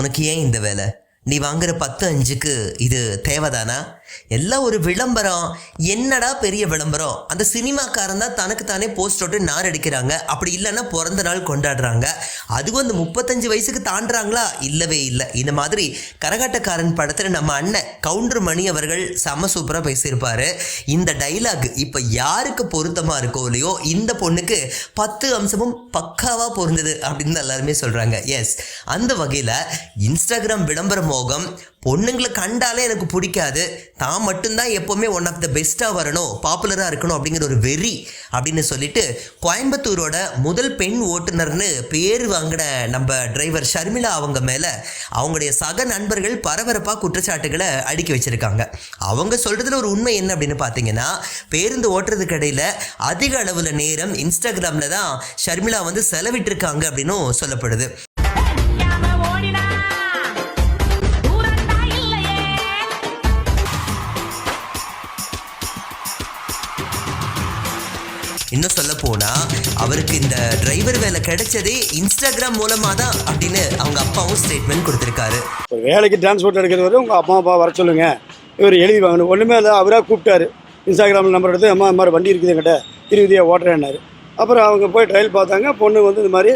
உனக்கு ஏன் இந்த வேலை? நீ வாங்குற பத்து அஞ்சுக்கு இது தேவைதானா? எல்லாம் ஒரு விளம்பரம் என்னடா பெரிய விளம்பரம்? அந்த சினிமாக்காரன் தான் தனக்கு தானே போஸ்ட் விட்டு நார் அடிக்கிறாங்க. அப்படி இல்லைன்னா பிறந்த நாள் கொண்டாடுறாங்க. அதுவும் அந்த முப்பத்தஞ்சு வயசுக்கு தாண்டுறாங்களா? இல்லவே இல்லை. இந்த மாதிரி கரகாட்டக்காரன் படத்தில் நம்ம அண்ணன் கவுண்டர் மணி அவர்கள் செம சூப்பராக பேசியிருப்பார். இந்த டைலாக் இப்போ யாருக்கு பொருத்தமாக இருக்கோ இல்லையோ இந்த பொண்ணுக்கு பத்து அம்சமும் பக்காவாக பொருந்தது அப்படின்னு எல்லாருமே சொல்கிறாங்க எஸ் அந்த வகையில் இன்ஸ்டாகிராம் விளம்பர மோகம் பொண்ணுங்களை கண்டாலே எனக்கு பிடிக்காது. தான் மட்டும்தான் எப்போவுமே ஒன் ஆஃப் த பெஸ்ட்டாக வரணும் பாப்புலராக இருக்கணும் அப்படிங்கிற ஒரு வெறி அப்படின்னு சொல்லிட்டு கோயம்புத்தூரோட முதல் பெண் ஓட்டுநர்னு பேர் வாங்கின நம்ம டிரைவர் ஷர்மிளா அவங்க மேலே அவங்களுடைய சக நண்பர்கள் பரபரப்பாக குற்றச்சாட்டுகளை அடுக்கி வச்சுருக்காங்க. அவங்க சொல்கிறதுல ஒரு உண்மை என்ன அப்படின்னு பார்த்தீங்கன்னா பேருந்து ஓட்டுறதுக்கு இடையில அதிக அளவில் நேரம் இன்ஸ்டாகிராமில் தான் ஷர்மிளா வந்து செலவிட்டிருக்காங்க அப்படின்னும் சொல்லப்படுது. அவருக்கு இந்த டிரைவர் வேலை கிடைச்சதே இன்ஸ்டாகிராம் மூலமா தான் அப்படின்னு அவங்க அப்பாவும் ஸ்டேட்மெண்ட் கொடுத்திருக்காரு. வேலைக்கு டிரான்ஸ்போர்ட் எடுக்கிறது வரை உங்கள் அப்பா அப்பா வர சொல்லுங்க. இவர் எழுதி வாங்கணும். ஒன்றுமே இல்லை அவராக கூப்பிட்டாரு. இன்ஸ்டாகிராமில் நம்பர் எடுத்து அம்மா மாதிரி வண்டி இருக்குது என்கிட்ட. இருபதியாக ஓட்டுறேன்னாரு. அப்புறம் அவங்க போய் ட்ரையல் பார்த்தாங்க. பொண்ணு வந்து இந்த மாதிரி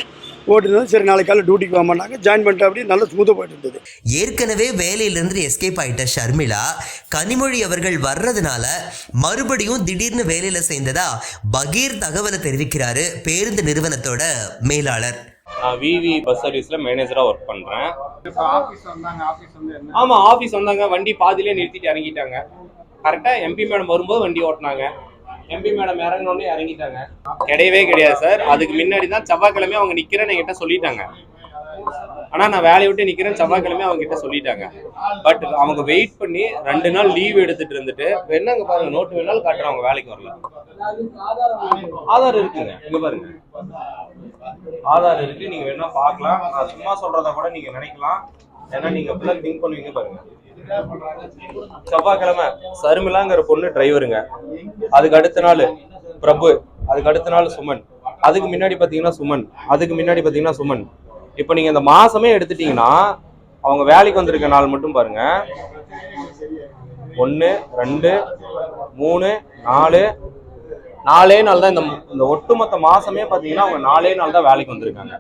ஓட்டுனது சரி நாளைக்கு காலையில் டியூட்டிக்கு வாங்க மாட்டாங்க ஜாயின் பண்ணிட்டு அப்படி நல்லா ஸ்மூத்தாக போயிட்டு இருந்தது. ஏற்கனவே வேலையிலிருந்து எஸ்கேப் ஆயிட்ட ஷர்மிளா கனிமொழி அவர்கள் வர்றதுனால மறுபடியும் திடீர்னு வேலையில சேர்ந்ததா பகீர் தகவலை தெரிவிக்கிறாரு பேருந்து நிறுவனத்தோட மேலாளர். நான் விவி பஸ் சர்வீஸ்ல மேனேஜரா ஒர்க் பண்றேன். ஆமா ஆபீஸ் வந்தாங்க வண்டி பாதியிலே நிறுத்திட்டு இறங்கிட்டாங்க. கரெக்டா எம்பி மேடம் வரும்போது வண்டி ஓட்டினாங்க. MP madam இறங்கணும்னு இறங்கிட்டாங்க. கிடையவே கிடையாது சார். அதுக்கு முன்னாடி தான் செவ்வாய்க்கிழமை அவங்க நிக்கிறேன்னு என்கிட்ட சொல்லிட்டாங்க. ஆனா நான் வேலையை விட்டு நிக்கிறேன் செவ்வாய்க்கிழமை அவங்க கிட்ட சொல்லிட்டாங்க. பட் அவங்க வெயிட் பண்ணி ரெண்டு நாள் லீவ் எடுத்துட்டு இருந்துட்டு என்னங்க பாருங்க நோட்டு வேணாலும் காட்டுறேன் அவங்க வேலைக்கு வரல. ஆதார் இருக்குங்க. இங்க பாருங்க. ஆதார் இருக்கு. நீங்க வேணா பார்க்கலாம். நான் சும்மா சொல்றத கூட நீங்க நினைக்கலாம். ஏன்னா நீங்க எப்பெல்லாம் திங்க் பண்ணுவீங்க பாருங்க. செவ்வாய்க்கிழமை சருமிலாங்கிற பொண்ணு டிரைவருங்க அதுக்கு அடுத்த நாள் பிரபு அதுக்கு அடுத்த நாள் சுமன். அதுக்கு முன்னாடி பார்த்தீங்கன்னா சுமன் அதுக்கு முன்னாடி பாத்தீங்கன்னா சுமன். இப்போ நீங்க இந்த மாசமே எடுத்துட்டீங்கன்னா அவங்க வேலைக்கு வந்திருக்க நாள் மட்டும் பாருங்க. ஒன்று ரெண்டு மூணு நாலு. நாலே நாள் தான் இந்த இந்த ஒட்டுமொத்த மாசமே பார்த்தீங்கன்னா அவங்க நாலே நாள் தான் வேலைக்கு வந்திருக்காங்க.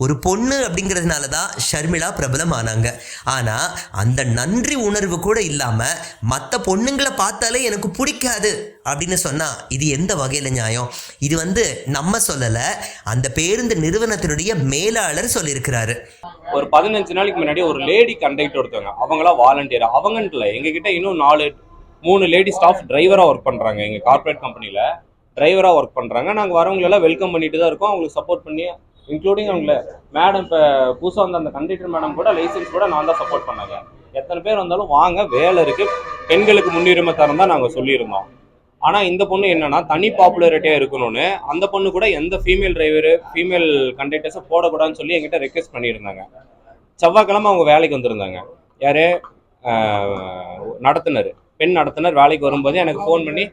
ஒரு பொண்ணு அப்படிங்கிறதுனால தான் ஷர்மிளா பிரபலம் ஆனாங்க ஆனால் அந்த நன்றி உணர்வு கூட இல்லாமல் மற்ற பொண்ணுங்களை பார்த்தாலே எனக்கு பிடிக்காது அப்படின்னு சொன்னால் இது எந்த வகையில் நியாயம்? இது வந்து நம்ம சொல்லலை அந்த பேருந்து நிறுவனத்தினுடைய மேலாளர் சொல்லியிருக்கிறாரு. ஒரு பதினஞ்சு நாளைக்கு முன்னாடி ஒரு லேடி கண்டக்டர் ஒருத்தவங்க அவங்களா வாலண்டியர் அவங்கன்ட்டு எங்ககிட்ட இன்னும் நாலு மூணு லேடி ஸ்டாஃப் டிரைவராக ஒர்க் பண்ணுறாங்க எங்கள் கார்ப்பரேட் கம்பெனியில் டிரைவராக ஒர்க் பண்ணுறாங்க நாங்கள் வரவங்களெல்லாம் வெல்கம் பண்ணிட்டு தான் இருக்கோம். அவங்களுக்கு சப்போர்ட் பண்ணி இன்க்ளூடிங் அவங்கள. மேடம் இப்போ புதுசாக வந்த அந்த கண்டக்டர் மேடம் கூட லைசன்ஸ் கூட நான் தான் சப்போர்ட் பண்ணாங்க. எத்தனை பேர் வந்தாலும் வாங்க வேலை இருக்கு. பெண்களுக்கு முன்னுரிமை தரம் தான் நாங்கள் சொல்லியிருந்தோம். ஆனால் இந்த பொண்ணு என்னன்னா தனி பாப்புலரிட்டியாக இருக்கணும்னு அந்த பொண்ணு கூட எந்த ஃபீமேல் டிரைவரு ஃபீமேல் கண்டக்டர்ஸை போடக்கூடாதுன்னு சொல்லி எங்கிட்ட ரெக்வெஸ்ட் பண்ணியிருந்தாங்க. செவ்வாய்க்கிழமை அவங்க வேலைக்கு வந்திருந்தாங்க. யார்? நடத்துனர். பெண் நடத்துனர். வேலைக்கு வரும்போது எனக்கு ஃபோன் பண்ணி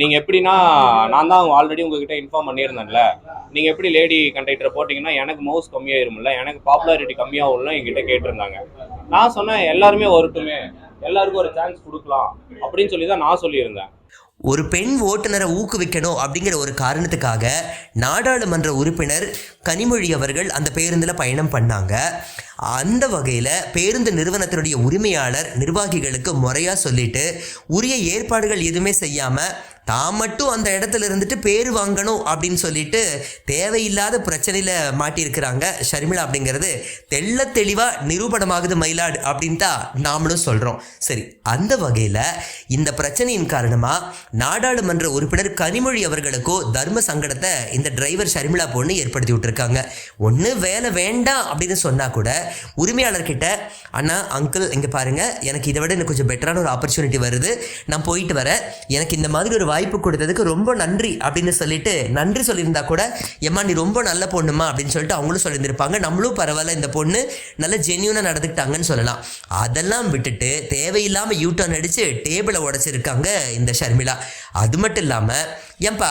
நீங்கள் எப்படின்னா நான் தான் ஆல்ரெடி உங்ககிட்ட இன்ஃபார்ம் பண்ணியிருந்தேன்ல. நீங்கள் எப்படி லேடி கண்டக்டர் போட்டிங்கன்னா எனக்கு மவுஸ் கம்மியாயிருமில்ல எனக்கு பாப்புலாரிட்டி கம்மியாகும்ல என்கிட்ட கேட்டிருந்தாங்க. நான் சொன்னேன் எல்லாருமே வரட்டுமே எல்லாருக்கும் ஒரு சான்ஸ் கொடுக்கலாம் அப்படின்னு சொல்லி தான் நான் சொல்லியிருந்தேன். ஒரு பெண் ஓட்டுநரை ஊக்குவிக்கணும் அப்படிங்கிற ஒரு காரணத்துக்காக நாடாளுமன்ற உறுப்பினர் கனிமொழி அவர்கள் அந்த பேருந்தில் பயணம் பண்ணாங்க. அந்த வகையில் பேருந்து நிறுவனத்தினுடைய உரிமையாளர் நிர்வாகிகளுக்கு முறையாக சொல்லிட்டு உரிய ஏற்பாடுகள் எதுவுமே செய்யாமல் தான் மட்டும் அந்த இடத்துல இருந்துட்டு பேர் வாங்கணும் அப்படின்னு சொல்லிட்டு தேவையில்லாத பிரச்சனையில் மாட்டியிருக்கிறாங்க ஷர்மிளா அப்படிங்கிறது. தெள்ள தெளிவாக நிரூபணமாகுது மயிலாடு அப்படின்னு தான் நாமளும் சொல்கிறோம் சரி அந்த வகையில் இந்த பிரச்சனையின் காரணமாக நாடாளுமன்ற உறுப்பினர் கனிமொழி அவர்களுக்கோ தர்ம சங்கடத்தை இந்த டிரைவர் ஷர்மிளா பொண்ணு ஏற்படுத்தி விட்டுருக்காங்க. ஒன்று வேலை வேண்டாம் அப்படின்னு சொன்னால் கூட உரிமையாளர்கிட்ட அண்ணா அங்கிள் இங்கே பாருங்கள் எனக்கு இதை விட எனக்கு கொஞ்சம் பெட்டரான ஒரு ஆப்பர்ச்சுனிட்டி வருது. நான் போயிட்டு வரேன். எனக்கு இந்த மாதிரி ஒரு வாய்ப்பு கொடுத்ததுக்கு ரொம்ப நன்றி அப்படின்னு சொல்லிட்டு நன்றி சொல்லியிருந்தா கூட ஏம்மா நீ ரொம்ப நல்ல பொண்ணுமா? அப்படின்னு சொல்லிட்டு அவங்களும் சொல்லியிருந்திருப்பாங்க. நம்மளும் பரவாயில்ல இந்த பொண்ணு நல்ல ஜென்யூனாக நடந்துக்கிட்டாங்கன்னு சொல்லலாம். அதெல்லாம் விட்டுட்டு தேவையில்லாமல் யூ டர்ன் அடித்து டேபிளை உடச்சிருக்காங்க இந்த ஷர்மிளா. அது மட்டும் இல்லாமல் ஏன்பா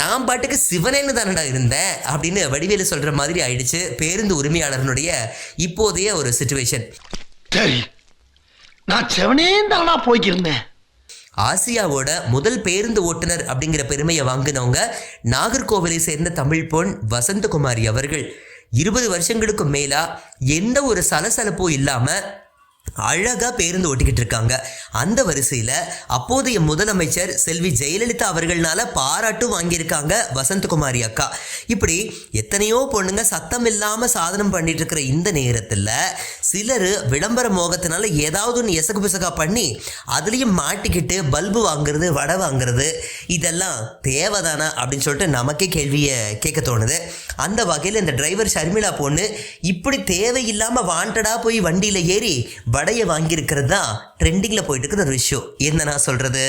நான் பாட்டுக்கு சிவனேன்னு தானடா இருந்தேன்? அப்படின்னு வடிவேலு சொல்கிற மாதிரி ஆயிடுச்சு பேருந்து உரிமையாளர்னுடைய இப்போதைய ஒரு சுச்சுவேஷன் சரி நான் செவனே தானா போய்க்கிருந்தேன்? ஆசியாவோட முதல் பேருந்து ஓட்டுநர் அப்படிங்கிற பெருமையை வாங்கினவங்க நாகர்கோவிலை சேர்ந்த தமிழ் பொன் வசந்தகுமாரி அவர்கள். இருபது வருஷங்களுக்கு மேலா எந்த ஒரு சலசலப்பும் இல்லாமல் அழகாக பேருந்து ஓட்டிக்கிட்டு இருக்காங்க. அந்த வரிசையில் அப்போதைய முதலமைச்சர் செல்வி ஜெயலலிதா அவர்கள்னால பாராட்டும் வாங்கியிருக்காங்க வசந்தகுமாரி அக்கா. இப்படி எத்தனையோ பொண்ணுங்க சத்தம் இல்லாமல் சாதனம் பண்ணிட்டு இருக்கிற இந்த நேரத்தில் சிலர் விளம்பர மோகத்தினால ஏதாவது ஒன்று எசகு பிசகா பண்ணி அதுலேயும் மாட்டிக்கிட்டு பல்பு வாங்குறது வடை வாங்குறது இதெல்லாம் தேவைதானா அப்படின்னு சொல்லிட்டு நமக்கே கேள்வியை கேட்க தோணுது. அந்த வகையில் இந்த டிரைவர் ஷர்மிளா பொண்ணு இப்படி தேவையில்லாமல் வாண்டடாக போய் வண்டியில் ஏறி வடையை வாங்கியிருக்கிறது தான் ட்ரெண்டிங்கில் போயிட்டு இருக்கிற ஒரு விஷயம். என்ன நான் சொல்கிறது